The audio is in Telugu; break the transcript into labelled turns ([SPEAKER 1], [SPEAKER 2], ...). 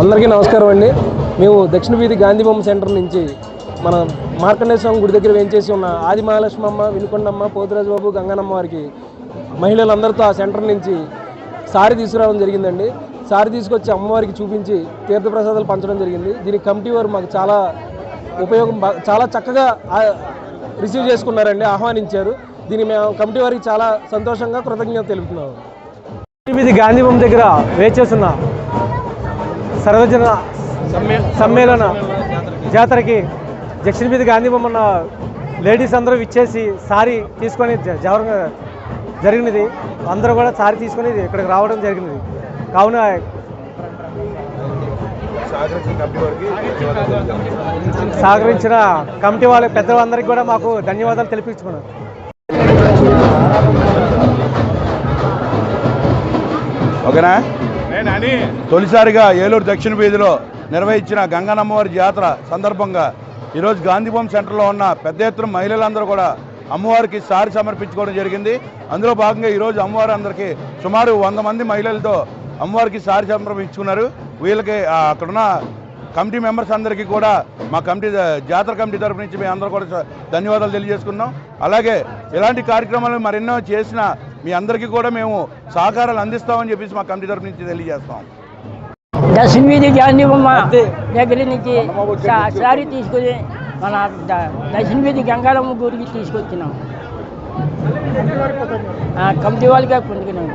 [SPEAKER 1] అందరికీ నమస్కారం అండి. మేము దక్షిణ వీధి గాంధీ బొమ్మ సెంటర్ నుంచి మన మార్కండేయ స్వామి గుడి దగ్గర వేయించేసి ఉన్న ఆది మహాలక్ష్మమ్మ వినుకొండమ్మ పోతురాజు బాబు గంగానమ్మ వారికి మహిళలందరితో ఆ సెంటర్ నుంచి సారి తీసుకురావడం జరిగిందండి. సారి తీసుకొచ్చి అమ్మవారికి చూపించి తీర్థప్రసాదాలు పంచడం జరిగింది. దీని కమిటీ వారు మాకు చాలా ఉపయోగం చాలా చక్కగా రిసీవ్ చేసుకున్నారండి ఆహ్వానించారు. దీన్ని మేము కమిటీ వారికి చాలా సంతోషంగా కృతజ్ఞత తెలుపుతున్నాము.
[SPEAKER 2] ఇది గాంధీ బొమ్మ దగ్గర వేచేస్తున్న సర్వజన సమ్మేళన జాతరకి దక్షిణ మీద గాంధీ బొమ్మ ఉన్న లేడీస్ అందరూ ఇచ్చేసి సారీ తీసుకొని జ- జవరం జరిగినది. అందరూ కూడా సారీ తీసుకొని ఇక్కడికి రావడం జరిగినది. కావున సహకరించిన కమిటీ వాళ్ళ పెద్దలందరికీ కూడా మాకు ధన్యవాదాలు తెలిపించుకున్నాను
[SPEAKER 3] ఓకేనా? తొలిసారిగా ఏలూరు దక్షిణ వీధిలో నిర్వహించిన గంగనమ్మవారి జాతర సందర్భంగా ఈరోజు గాంధీభవన్ సెంటర్లో ఉన్న పెద్ద ఎత్తున మహిళలందరూ కూడా అమ్మవారికి సారి సమర్పించుకోవడం జరిగింది. అందులో భాగంగా ఈరోజు అమ్మవారి అందరికీ సుమారు వంద మంది మహిళలతో అమ్మవారికి సారి సమర్పించుకున్నారు. వీళ్ళకి అక్కడున్న కమిటీ మెంబర్స్ అందరికీ కూడా మా కమిటీ జాతర కమిటీ తరఫు నుంచి మేము అందరూ కూడా ధన్యవాదాలు తెలియజేసుకున్నాం అలాగే ఇలాంటి కార్యక్రమాలు మరెన్నో చేసిన మీ అందరికీ కూడా మేము సహకారాలు అందిస్తామని చెప్పేసి మా కమిటీ తరపు నుంచి తెలియజేస్తాం.
[SPEAKER 4] దశమీది గాంధీ బొమ్మ దగ్గర నుంచి సా- సారీ తీసుకుని మన దశమీది గంగారమ్మ గురికి తీసుకొచ్చినాం. ఆ, కమిటీ వాళ్ళకే పొందుకున్నాం.